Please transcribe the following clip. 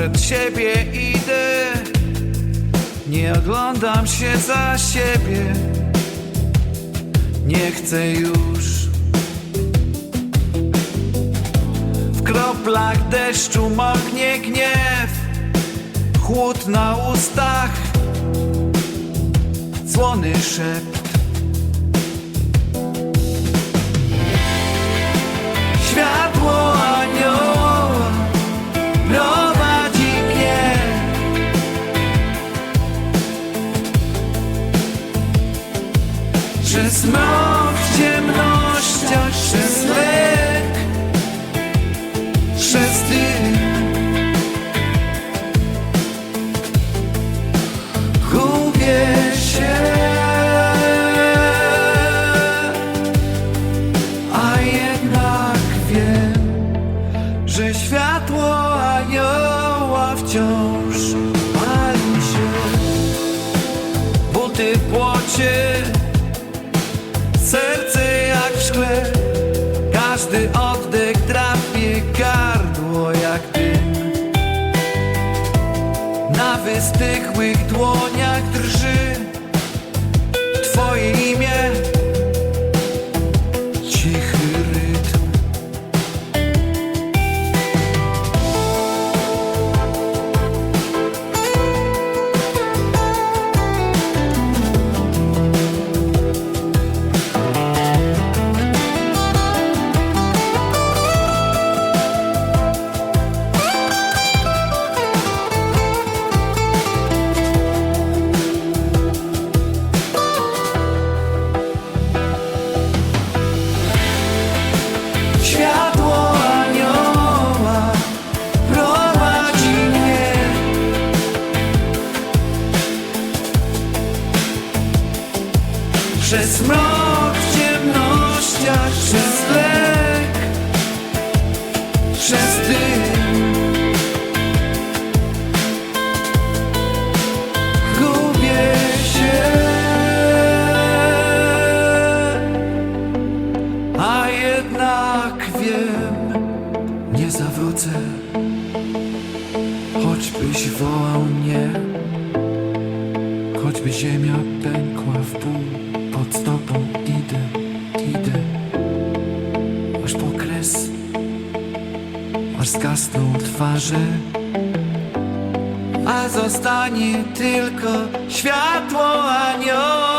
siebie idę. Nie oglądam się za siebie. Nie chcę już. W kroplach deszczu moknie gniew Chłód na ustach Słony szept Mrok w ciemnościach, przez lek, przez dym. Gubię się. A jednak wiem, że światło anioła wciąż Każdy oddech drapie gardło jak dym Na wystychłych dłoniach drży Twoje Przez mrok w ciemnościach, przez lek, przez dym. Gubię się. A jednak wiem, nie zawrócę. Choćbyś wołał mnie Choćby ziemia pękła w pół Pod stopą idę, idę. Aż po kres. Aż zgasną twarze. A zostanie tylko światło anioła